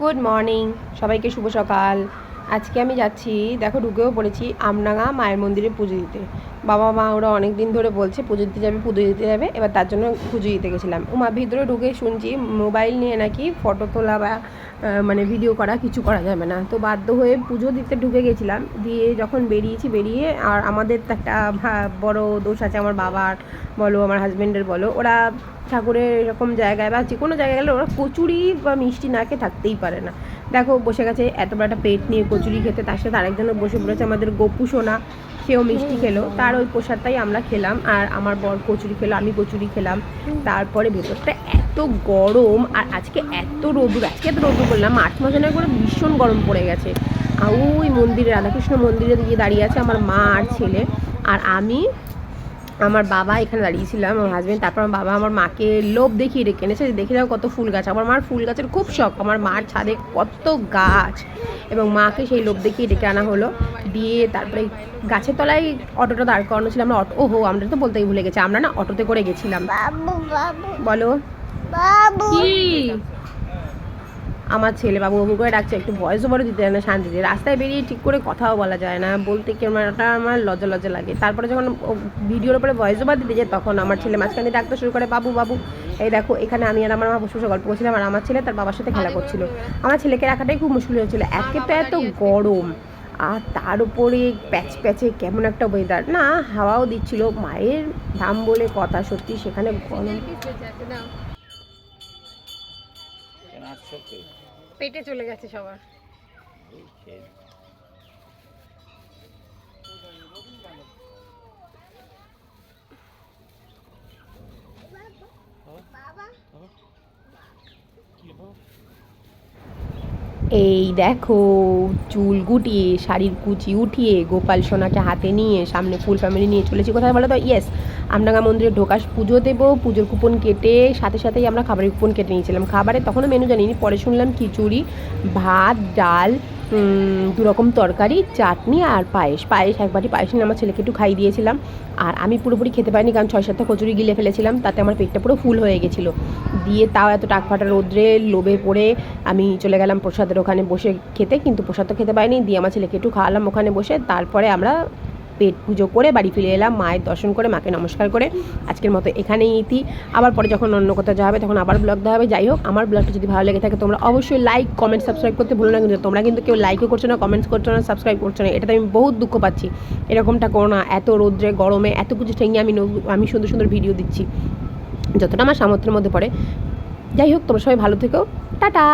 Good morning সবাইকে শুভ সকাল। আজকে আমি যাচ্ছি, দেখো ঢুকেও পড়েছি আমনাঙা মায়ের মন্দিরে পুজো দিতে। বাবা মা ওরা অনেক দিন ধরে বলছে, পুজো দিতে যাবে, পুজো দিতে যাবে, এবার তার জন্য পুজো দিতে গেছিলাম। মা ভিতরে ঢুকে শুনছি মোবাইল নিয়ে নাকি ফটো তোলা বা মানে ভিডিও করা কিছু করা যাবে না। তো বাধ্য হয়ে পুজো দিতে ঢুকে গেছিলাম, দিয়ে যখন বেরিয়েছি, বেরিয়ে আর আমাদের তো একটা বড় দোষ আছে আমার বাবার, বলো আমার হাজব্যান্ডের বলো, ওরা ঠাকুরের এরকম জায়গায় বা যে কোনো জায়গায় গেলে ওরা কচুরি বা মিষ্টি না খেয়ে থাকতেই পারে না। দেখো, বসে গেছে, এত বড় একটা পেট নিয়ে কচুরি খেতে, তার সাথে আরেকজনও বসে পড়েছে, আমাদের গপু সোনা, সেও মিষ্টি খেলো। তার ওই প্রসাদটাই আমরা খেলাম, আর আমার বর কচুরি খেলো, আমি কচুরি খেলাম। তারপরে ভেতরটা এত গরম, আর আজকে এত রোদুর আজকে এত রোদুর বললাম, মার্চ মাসে না করে ভীষণ গরম পড়ে গেছে। আর ওই মন্দিরে, রাধাকৃষ্ণ মন্দিরে গিয়ে দাঁড়িয়ে আছে আমার মা আর ছেলে, আর আমি আমার বাবা এখানে দাঁড়িয়েছিলাম আমার হাজব্যান্ড তারপর আমার বাবা আমার মাকে লোভ দেখিয়ে ডেকে এনেছে যে দেখে দাও কত ফুল গাছ। আমার মার ফুল গাছের খুব শখ আমার মার ছাদে কত গাছ। এবং মাকে সেই লোভ দেখিয়ে ডেকে আনা হলো। দিয়ে তারপরে গাছের তলায় অটোটা দাঁড় করানো ছিল। আমরা অটো ওহো আমরা তো বলতেই ভুলে গেছি আমরা না অটোতে করে গেছিলাম। বলো। বাবু। কি? আমার ছেলে বাবু বাবু করে ডাকছে, একটু ভয়েস ওভারও দিতে যায় না শান্তিতে। রাস্তায় বেরিয়ে ঠিক করে কথাও বলা যায় না, বলতে ক্যামেরাটা আমার লজ্জা লজ্জা লাগে। তারপরে যখন ভিডিওর উপরে ভয়েস ওভার দিতে যায়, তখন আমার ছেলে মাঝখানে ডাকতে শুরু করে, বাবু বাবু, এই দেখো, এখানে আমি আর আমার মা বসে গল্প করছিলাম, আর আমার ছেলে তার বাবার সাথে খেলা করছিল। আমার ছেলেকে রাখাটাই খুব মুশকিল হয়েছিল। একে তো এত গরম, আর তার উপরে প্যাচ প্যাচে কেমন একটা ওয়েদার না, হাওয়াও দিচ্ছিল, মায়ের ধাম বলে কথা সত্যি, সেখানে গরম। আসছো পেটে চলে গেছে সবার। এই কি বাবা? এই দেখো, চুল গুটিয়ে, শাড়ির কুচি উঠিয়ে, গোপাল সোনাকে হাতে নিয়ে, সামনে ফুল ফ্যামিলি নিয়ে চলেছি। কোথায় বলো তো? ইয়েস আমডাঙ্গা মন্দিরে ঢোকাস পুজো দেবো, পুজোর কুপন কেটে, সাথে সাথেই আমরা খাবারের কুপন কেটে নিয়েছিলাম। খাবারে তখনও মেনু জানিনি, পরে শুনলাম খিচুড়ি, ভাত, ডাল উম, দু রকম তরকারি চাটনি আর পায়েস। পায়েস একবারই পায়েস নিয়ে আমার ছেলেকে একটু খাই দিয়েছিলাম। আর আমি পুরোপুরি খেতে পারিনি কারণ ছয় সাতটা কচুরি গিলে ফেলেছিলাম তাতে আমার পেটটা পুরো ফুল হয়ে গেছিল। দিয়ে তাও এত টাক ফাটা রোদ্রে লোভে পড়ে আমি চলে গেলাম প্রসাদের ওখানে বসে খেতে কিন্তু প্রসাদ তো খেতে পারিনি। দিয়ে আমার ছেলেকে একটু খাওয়ালাম ওখানে বসে। তারপরে আমরা পেট পুজো করে বাড়ি ফিরে এলাম, মায়ের দর্শন করে, মাকে নমস্কার করে। আজকের মতো এখানেই ইতি। আবার পরে যখন অন্য কোথাও যাওয়া হবে, তখন আবার ব্লগ দেওয়া হবে। যাই হোক, আমার ব্লগটা যদি ভালো লেগে থাকে, তোমরা অবশ্যই লাইক কমেন্ট সাবস্ক্রাইব করতে ভুলো না। কিন্তু তোমরা কিন্তু কেউ লাইকও করছ না কমেন্টস করছ না সাবস্ক্রাইব করছ না। এটাতে আমি বহুত দুঃখ পাচ্ছি। এরকমটা করো না। এত রোদ্রে, গরমে, এত কিছু ঠেঙে আমি আমি সুন্দর সুন্দর ভিডিও দিচ্ছি। যতটা আমার সামর্থ্যের মধ্যে পড়ে। যাই হোক, তোমরা সবাই ভালো থেকো। টাটা!